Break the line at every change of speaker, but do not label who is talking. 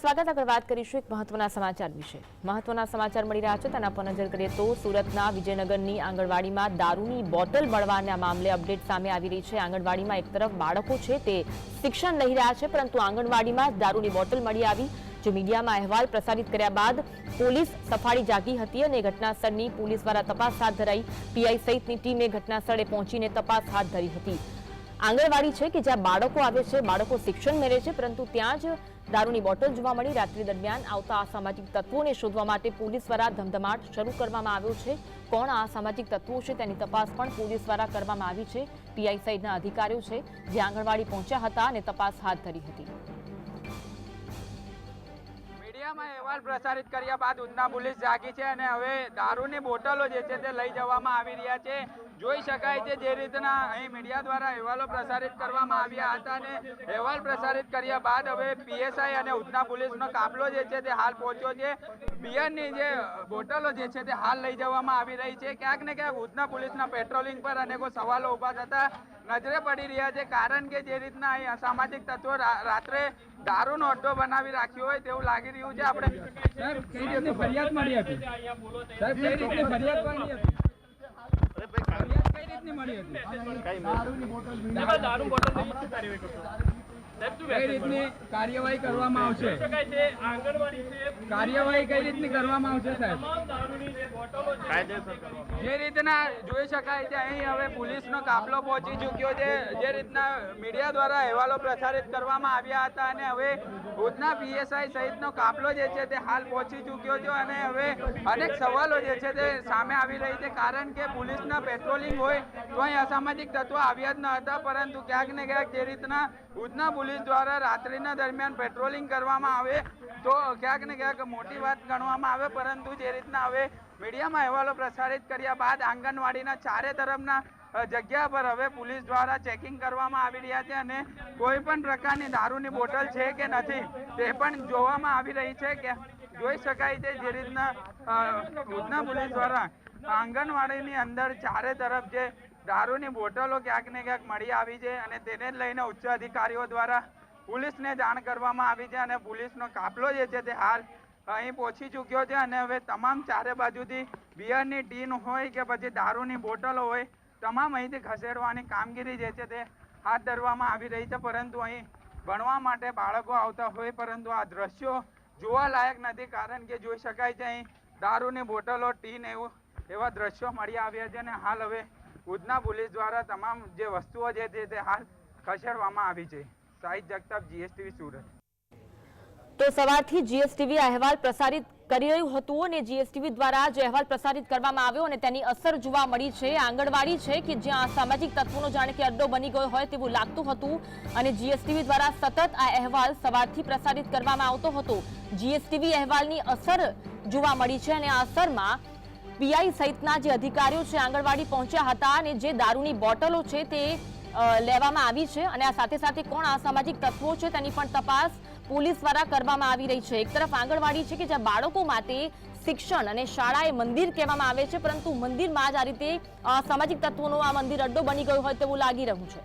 સ્વાગત. આગળ વાત કરીશું એક મહત્વના સમાચાર વિશે. મહત્વના સમાચાર મળી રહ્યા છે. તેના પર નજર કરીએ તો સુરતના વિજયનગરની આંગણવાડીમાં દારૂની બોટલ મળવાના મામલે અપડેટ સામે આવી રહી છે. આંગણવાડીમાં એક તરફ બાળકો છે તે શિક્ષણ લઈ રહ્યા છે, પરંતુ આંગણવાડીમાં દારૂની બોટલ મળી આવી, જો મીડિયામાં અહેવાલ પ્રસારિત કર્યા બાદ પોલીસ સફાળી જાગી હતી અને ઘટનાસ્થળની પોલીસ દ્વારા તપાસ હાથ ધરાઈ, પીઆઈ સહિતની ટીમે ઘટનાસ્થળે પહોંચીને તપાસ હાથ ધરી હતી. આંગણવાડી છે કે જ્યાં બાળકો આવે છે, બાળકો શિક્ષણ મેળવે છે, પરંતુ ત્યાં જ દારૂની બોટલ જોવા મળી. રાત્રિ દરમિયાન આવતા અસામાજિક તત્વોને શોધવા માટે પોલીસ દ્વારા ધમધમાટ શરૂ કરવામાં આવ્યો છે. કોણ આ અસામાજિક તત્વો છે તેની તપાસ પણ પોલીસ દ્વારા કરવામાં આવી છે. પીઆઈ સહિતના અધિકારીઓ છે જે આંગણવાડી પહોંચ્યા હતા અને તપાસ હાથ ધરી હતી.
અહેવાલ પ્રસારિત કર્યા બાદ ઉધના પોલીસ જાગી છે અને હવે દારૂની બોટલો જે છે તે લઈ જવામાં આવી રહ્યા છે. જોઈ શકાય છે જે રીતના અહીં મીડિયા દ્વારા અહેવાલો પ્રસારિત કરવામાં આવ્યા હતા અને અહેવાલ પ્રસારિત કર્યા બાદ હવે પીએસઆઈ અને ઉધના પોલીસનો કાફલો જે છે તે હાલ પહોંચ્યો છે. બિયરની જે બોટલો જે છે તે હાલ લઈ જવામાં આવી રહી છે. ક્યાંક ને ક્યાંક ઉધના પોલીસના પેટ્રોલિંગ પર અનેકો સવાલો ઊભા થતા નજરે પડી રહ્યા છે કારણ કે જે રીતના અહીં અસામાજિક તત્વો રાત્રે દારૂનો અડ્ડો બનાવી રાખ્યો હોય તેવું લાગી રહ્યું છે આપણે. કઈ રીતની ફરિયાદ મળી હતી? કઈ રીતની ફરિયાદ મળી હતી? ફરિયાદ બોટલ કઈ રીતની કાર્યવાહી કરવામાં આવશે? કાર્યવાહી કઈ રીતની કરવામાં આવશે સાહેબ? જે રીતના જોઈ શકાય છે અહીં હવે પોલીસનો કાફલો પહોંચી ચૂક્યો છે જે રીતના મીડિયા દ્વારા અહેવાલો પ્રસારિત કરવામાં આવ્યા હતા અને હવે ભુજના પીએસઆઈ સહિતનો કાફલો જે છે તે હાલ પહોંચી ચૂક્યો છે અને હવે અનેક સવાલો જે છે તે સામે આવી રહી છે. કારણ કે પોલીસના પેટ્રોલિંગ હોય તો અહીં અસામાજિક તત્વો આવ્યા જ ન હતા પરંતુ ક્યાંક ને ક્યાંક જે રીતના ભુજના પોલીસ દ્વારા રાત્રિના દરમિયાન પેટ્રોલિંગ કરવામાં આવે તો ક્યાંક ને ક્યાંક મોટી વાત ગણવામાં આવે, પરંતુ જે રીતના હવે મીડિયામાં અહેવાલો પ્રસારિત કર્યા બાદ આંગણવાડીના ચારે તરફના જગ્યા પર હવે પોલીસ દ્વારા ચેકિંગ કરવામાં આવી રહ્યા છે અને કોઈ પણ પ્રકારની દારૂની બોટલ છે કે નથી તે પણ જોવામાં આવી રહી છે કે જોઈ શકાય છે જે રીતના ભુજના પોલીસ દ્વારા આંગણવાડીની અંદર ચારે તરફ જે દારૂની બોટલો ક્યાંક ને ક્યાંક મળી આવી છે અને તેને જ લઈને ઉચ્ચ અધિકારીઓ દ્વારા પોલીસને જાણ કરવામાં આવી છે અને પોલીસનો કાફલો જે છે તે હાલ અહીં પહોંચી ચૂક્યો છે અને હવે તમામ ચારે બાજુથી બિયરની ટીન હોય કે પછી દારૂની બોટલો હોય, તમામ અહીંથી ખસેડવાની કામગીરી જે છે તે હાથ ધરવામાં આવી રહી છે. પરંતુ અહીં ભણવા માટે બાળકો આવતા હોય, પરંતુ આ દ્રશ્યો જોવા લાયક નથી, કારણ કે જોઈ શકાય છે અહીં દારૂની બોટલો, ટીન એવું એવા દ્રશ્યો મળી આવ્યા છે અને હાલ હવે ઉધના પોલીસ દ્વારા તમામ જે વસ્તુઓ છે તે હાલ ખસેડવામાં આવી છે. સાહિત જગતાપ જીએસટીવી સુરત.
તો સવારથી જીએસટીવી અહેવાલ પ્રસારિત કરી રહ્યું હતું અને જીએસટીવી દ્વારા જે અહેવાલ પ્રસારિત કરવામાં આવ્યો અને તેની અસર જોવા મળી છે, આંગણવાડી છે કે જ્યાં સામાજિક તત્વોનો જાણે કે અડ્ડો બની ગયો હોય તેવું લાગતું હતું અને જીએસટીવી દ્વારા સતત આ અહેવાલ સવારથી પ્રસારિત કરવામાં આવતો હતો. જીએસટીવી અહેવાલની અસર જોવા મળી છે અને આ અસરમાં પીઆઈ સહિતના જે અધિકારીઓ છે આંગણવાડી પહોંચ્યા હતા અને જે દારૂની બોટલો છે તે લેવામાં આવી છે અને આ સાથે સાથે કોણ અસામાજિક તત્વો છે તેની પણ તપાસ પોલીસ દ્વારા કરવામાં આવી રહી છે. એક તરફ આંગણવાડી છે કે જ્યાં બાળકો માટે શિક્ષણ અને શાળાએ મંદિર કહેવામાં આવે છે, પરંતુ મંદિરમાં જ આ રીતે સામાજિક તત્વોનો આ મંદિર અડ્ડો બની ગયો હોય તેવું લાગી રહ્યું છે.